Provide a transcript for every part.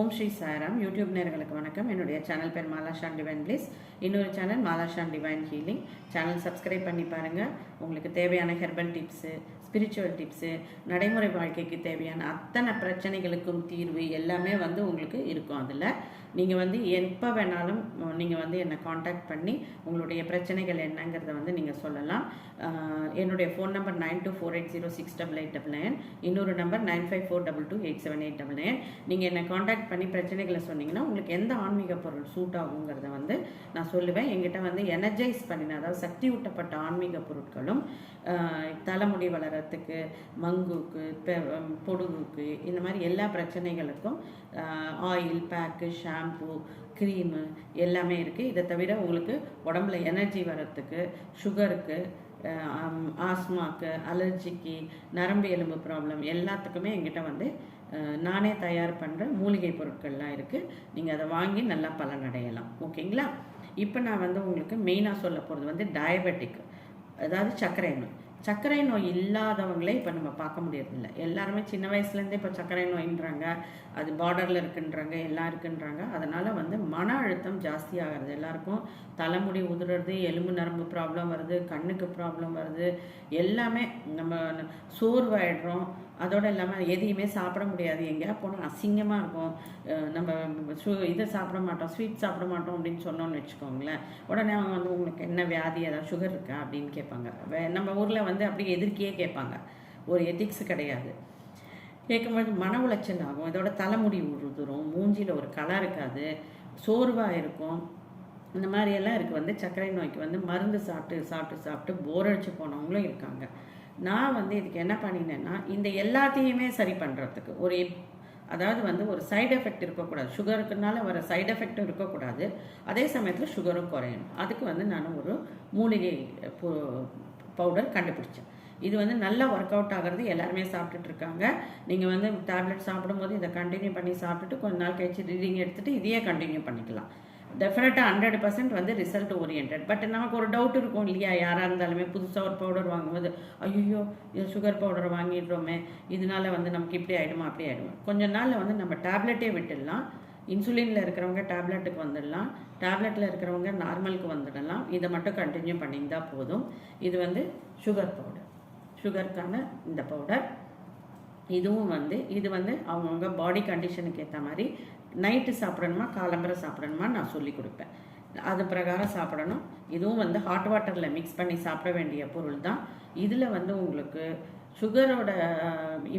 ஓம் Sri Sairam YouTube நேர்களுக்கு வணக்கம். என்னுடைய சேனல் பேர் மாலாஷான் டிவைன் பிளீஸ் இன்னொரு channel Malashan divine healing channel subscribe பண்ணி பாருங்கள் உங்களுக்கு தேவையான ஹெர்பல் டிப்ஸு ஸ்பிரிச்சுவல் டிப்ஸு நடைமுறை வாழ்க்கைக்கு தேவையான அத்தனை பிரச்சனைகளுக்கும் தீர்வு எல்லாமே வந்து உங்களுக்கு இருக்கும் அதில். நீங்கள் வந்து எப்போ வேணாலும் நீங்கள் வந்து என்னை காண்டாக்ட் பண்ணி உங்களுடைய பிரச்சனைகள் என்னங்கிறத வந்து நீங்கள் சொல்லலாம். என்னுடைய phone number nine two four eight zero six double eight double nine இன்னொரு number nine five four double two eight seven eight double nine நீங்கள் என்னை காண்டாக்ட் பண்ணி பிரச்சனைகளை சொன்னீங்கன்னா உங்களுக்கு எந்த ஆன்மீக பொருள் சூட் ஆகுங்கிறத வந்து நான் சொல்லுவேன். எங்கிட்ட வந்து எனர்ஜைஸ் பண்ணின அதாவது சக்தி ஊட்டப்பட்ட ஆன்மீக பொருட்களும் தலைமுடி வளரத்துக்கு மங்குக்கு பெ- பொடுகுக்கு இந்த மாதிரி எல்லா பிரச்சனைகளுக்கும் ஆயில் பேக்கு ஷாம்பு க்ரீமு எல்லாமே இருக்குது இதை தவிர உங்களுக்கு உடம்புல எனர்ஜி வர்றதுக்கு சுகருக்கு ஆஸ்மாக்கு அலர்ஜிக்கு நரம்பு எலும்பு ப்ராப்ளம் எல்லாத்துக்குமே எங்கிட்ட வந்து நானே தயார் பண்ணுற மூலிகை பொருட்கள்லாம் இருக்குது நீங்கள் அதை வாங்கி நல்லா பலனடையலாம். ஓகேங்களா? இப்போ நான் வந்து உங்களுக்கு மெயினாக சொல்ல போகிறது வந்து டயபெட்டிக் அதாவது சர்க்கரை நோய் சர்க்கரை நோய் இல்லாதவங்களே இப்போ நம்ம பார்க்க முடியறதில்ல. எல்லாருமே சின்ன வயசுலேருந்தே இப்போ சர்க்கரை நோயின்றாங்க. அது பார்டரில் இருக்குன்றாங்க எல்லாம் இருக்குன்றாங்க. அதனால் வந்து மன அழுத்தம் ஜாஸ்தியாகிறது. எல்லாருக்கும் தலைமுடி உதுறது எலும்பு நரம்பு ப்ராப்ளம் வருது கண்ணுக்கு ப்ராப்ளம் வருது. எல்லாமே நம்ம சோர்வாயிடுறோம். அதோடு இல்லாமல் எதையுமே சாப்பிட முடியாது. எங்கேயா போனால் அசிங்கமாக இருக்கும். நம்ம சு இதை சாப்பிட மாட்டோம் ஸ்வீட் சாப்பிட மாட்டோம் அப்படின்னு சொன்னோம்னு வச்சுக்கோங்களேன். உடனே அவங்க வந்து உங்களுக்கு என்ன வியாதி ஏதாவது சுகர் இருக்கா? அப்படின்னு கேட்பாங்க. வே- நம்ம ஊரில் வந்து அப்படியே எதிர்க்கியே கேட்பாங்க. ஒரு எதிக்ஸ் கிடையாது. கேட்கும்போது மன உளைச்சல் ஆகும். இதோட தலைமுடி உருதுரும் மூஞ்சியில் ஒரு கலர் இருக்காது சோர்வாக இருக்கும். இந்த மாதிரி எல்லாம் இருக்குது வந்து சர்க்கரை நோய்க்கு வந்து மருந்து சாப்பிட்டு சாப்பிட்டு சாப்பிட்டு போர் அடிச்சு போனவங்களும் இருக்காங்க. நான் வந்து இதுக்கு என்ன பண்ணினேன்னா இந்த எல்லாத்தையுமே சரி பண்ணுறதுக்கு ஒரு அதாவது வந்து ஒரு சைடு எஃபெக்ட் இருக்கக்கூடாது. சுகருக்குனால வர சைடு எஃபெக்ட்டும் இருக்கக்கூடாது. அதே சமயத்தில் சுகரும் குறையணும். அதுக்கு வந்து நான் ஒரு மூலிகை பவுடர் கண்டுபிடிச்சேன். இது வந்து நல்லா ஒர்க் அவுட் ஆகிறது எல்லாருமே சாப்பிட்டுட்டு இருக்காங்க. நீங்கள் வந்து டேப்லெட் சாப்பிடும்போது இதை கண்டினியூ பண்ணி சாப்பிட்டுட்டு கொஞ்ச நாள் கழிச்சு ரீடிங் எடுத்துகிட்டு இதையே கண்டினியூ பண்ணிக்கலாம். டெஃபினட்டாக ஹண்ட்ரட் பர்சன்ட் வந்து ரிசல்ட் ஓரியன்ட் பட் நமக்கு ஒரு டவுட் இருக்கும் இல்லையா? யாராக இருந்தாலுமே புதுசாக ஒரு பவுடர் வாங்கும்போது ஐயோ இது சுகர் பவுடர் வாங்கிடுறோமே இதனால வந்து நமக்கு இப்படி ஆகிடுமா அப்படி ஆகிடுமா கொஞ்ச நாளில் வந்து நம்ம டேப்லெட்டே விட்டுடலாம். இன்சுலினில் இருக்கிறவங்க டேப்லெட்டுக்கு வந்துடலாம். டேப்லெட்டில் இருக்கிறவங்க நார்மலுக்கு வந்துடலாம். இதை மட்டும் கண்டினியூ பண்ணியிருந்தால் போதும். இது வந்து சுகர் பவுடர் சுகருக்கான இந்த பவுடர் இதுவும் வந்து இது வந்து அவங்கவுங்க பாடி கண்டிஷனுக்கு ஏற்ற மாதிரி நைட்டு சாப்பிடணுமா காலம்பரை சாப்பிடணுமா நான் சொல்லி கொடுப்பேன். அது பிரகாரம் சாப்பிடணும். இதுவும் வந்து ஹாட் வாட்டரில் மிக்ஸ் பண்ணி சாப்பிட வேண்டிய பொருள் தான். இதில் வந்து உங்களுக்கு சுகரோட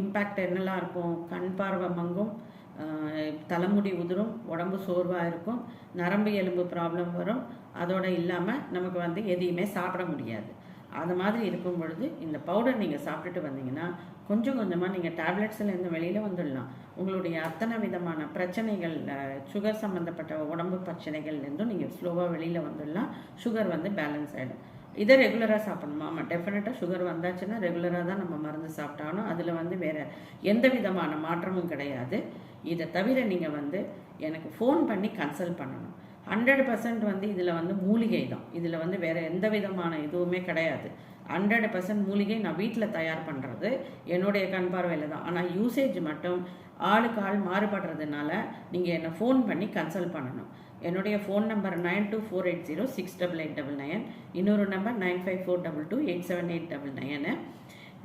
இம்பேக்ட் என்னெல்லாம் இருக்கும்? கண் பார்வை மங்கும் தலைமுடி உதிரும் உடம்பு சோர்வாக இருக்கும் நரம்பு எலும்பு ப்ராப்ளம் வரும். அதோடு இல்லாமல் நமக்கு வந்து எதையுமே சாப்பிட முடியாது. அது மாதிரி இருக்கும் பொழுது இந்த பவுடர் நீங்கள் சாப்பிட்டுட்டு வந்தீங்கன்னா கொஞ்சம் கொஞ்சமாக நீங்கள் டேப்லெட்ஸ்லேருந்து வெளியில் வந்துடலாம். உங்களுடைய அத்தனை விதமான பிரச்சனைகள் சுகர் சம்மந்தப்பட்ட உடம்பு பிரச்சனைகள்லேருந்தும் நீங்கள் ஸ்லோவாக வெளியில் வந்துடலாம். சுகர் வந்து பேலன்ஸ் ஆகிடும் இதை ரெகுலராக சாப்பிடணுமா? ஆமாம் டெஃபினட்டாக சுகர் வந்தாச்சுன்னா ரெகுலராக தான் நம்ம மருந்து சாப்பிட்டாலும் அதில் வந்து வேறு எந்த விதமான மாற்றமும் கிடையாது. இதை தவிர நீங்கள் வந்து எனக்கு ஃபோன் பண்ணி கன்சல்ட் பண்ணணும். ஹண்ட்ரட் பர்சன்ட் வந்து இதில் வந்து மூலிகை தான். இதில் வந்து வேறு எந்த விதமான இதுவுமே கிடையாது. ஹண்ட்ரட் பர்சன்ட் மூலிகை நான் வீட்டில் தயார் பண்ணுறது என்னுடைய கண் பார்வையில் தான். ஆனால் யூசேஜ் மட்டும் ஆளுக்கு ஆள் மாறுபடுறதுனால நீங்கள் என்னை ஃபோன் பண்ணி கன்சல்ட் பண்ணணும். என்னுடைய phone number nine two four eight zero six double eight double nine இன்னொரு number nine five four double two eight seven eight double nine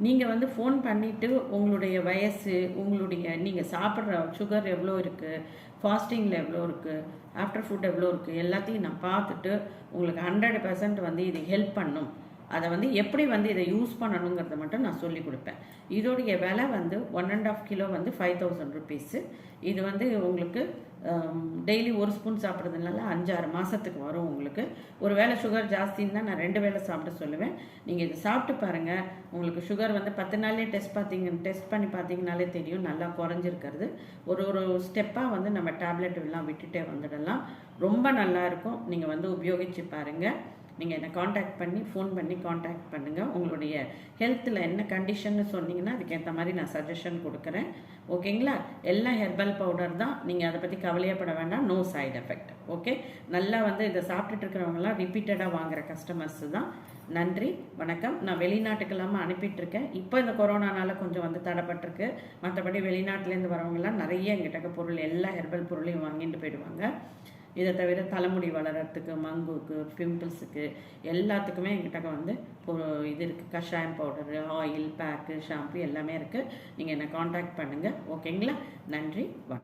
நீங்கள் வந்து ஃபோன் பண்ணிவிட்டு உங்களுடைய வயசு உங்களுடைய நீங்கள் சாப்பிட்ற சுகர் எவ்வளோ இருக்குது ஃபாஸ்டிங்கில் எவ்வளோ இருக்குது ஆஃப்டர் ஃபுட் எவ்வளோ இருக்குது எல்லாத்தையும் நான் பார்த்துட்டு உங்களுக்கு ஹண்ட்ரட் பர்சன்ட் வந்து இது ஹெல்ப் பண்ணும். அதை வந்து எப்படி வந்து இதை யூஸ் பண்ணணுங்கிறத மட்டும் நான் சொல்லி கொடுப்பேன். இதோடைய விலை வந்து ஒன் அண்ட் ஆஃப் கிலோ வந்து ஃபைவ் தௌசண்ட் ருபீஸு இது வந்து உங்களுக்கு டெய்லி ஒரு ஸ்பூன் சாப்பிட்றதுனால அஞ்சாறு மாதத்துக்கு வரும் உங்களுக்கு. ஒரு வேளை சுகர் ஜாஸ்தின்னா நான் ரெண்டு வேளை சாப்பிட சொல்லுவேன். நீங்கள் இதை சாப்பிட்டு பாருங்கள் உங்களுக்கு சுகர் வந்து பத்து நாள்லேயே டெஸ்ட் பார்த்தீங்க டெஸ்ட் பண்ணி பார்த்தீங்கனாலே தெரியும். நல்லா குறைஞ்சிருக்கிறது. ஒரு ஒரு ஸ்டெப்பாக வந்து நம்ம டேப்லெட் எல்லாம் விட்டுட்டே வந்துடலாம். ரொம்ப நல்லா இருக்கும். நீங்கள் வந்து உபயோகித்து பாருங்கள் நீங்கள் என்னை காண்டாக்ட் பண்ணி ஃபோன் பண்ணி காண்டாக்ட் பண்ணுங்கள் உங்களுடைய ஹெல்த்தில் என்ன கண்டிஷன்னு சொன்னீங்கன்னா அதுக்கேற்ற மாதிரி நான் சஜஷன் கொடுக்குறேன். ஓகேங்களா எல்லாம் ஹெர்பல் பவுடர் தான். நீங்கள் அதை பற்றி கவலையப்பட வேண்டாம். நோ சைடு எஃபெக்ட் ஓகே நல்லா வந்து இதை சாப்பிட்டுட்டு இருக்கிறவங்களாம் ரிப்பீட்டடாக வாங்குகிற கஸ்டமர்ஸ் தான். நன்றி. வணக்கம். நான் வெளிநாட்டுக்கெல்லாமல் அனுப்பிட்டுருக்கேன் இப்போ இந்த கொரோனானால கொஞ்சம் வந்து தடைப்பட்டிருக்கு. மற்றபடி வெளிநாட்டிலேருந்து வரவங்கலாம் நிறைய எங்கிட்ட பொருள் எல்லா ஹெர்பல் பொருளையும் வாங்கிட்டு போயிடுவாங்க. இதை தவிர தலைமுடி வளர்கிறதுக்கு மங்குக்கு பிம்பிள்ஸுக்கு எல்லாத்துக்குமே எங்கிட்ட வந்து இது இருக்குது கஷாயம் பவுடரு ஆயில் பேக்கு ஷாம்பு எல்லாமே இருக்குது நீங்கள் என்னை காண்டாக்ட் பண்ணுங்கள் ஓகேங்களா நன்றி. வணக்கம்.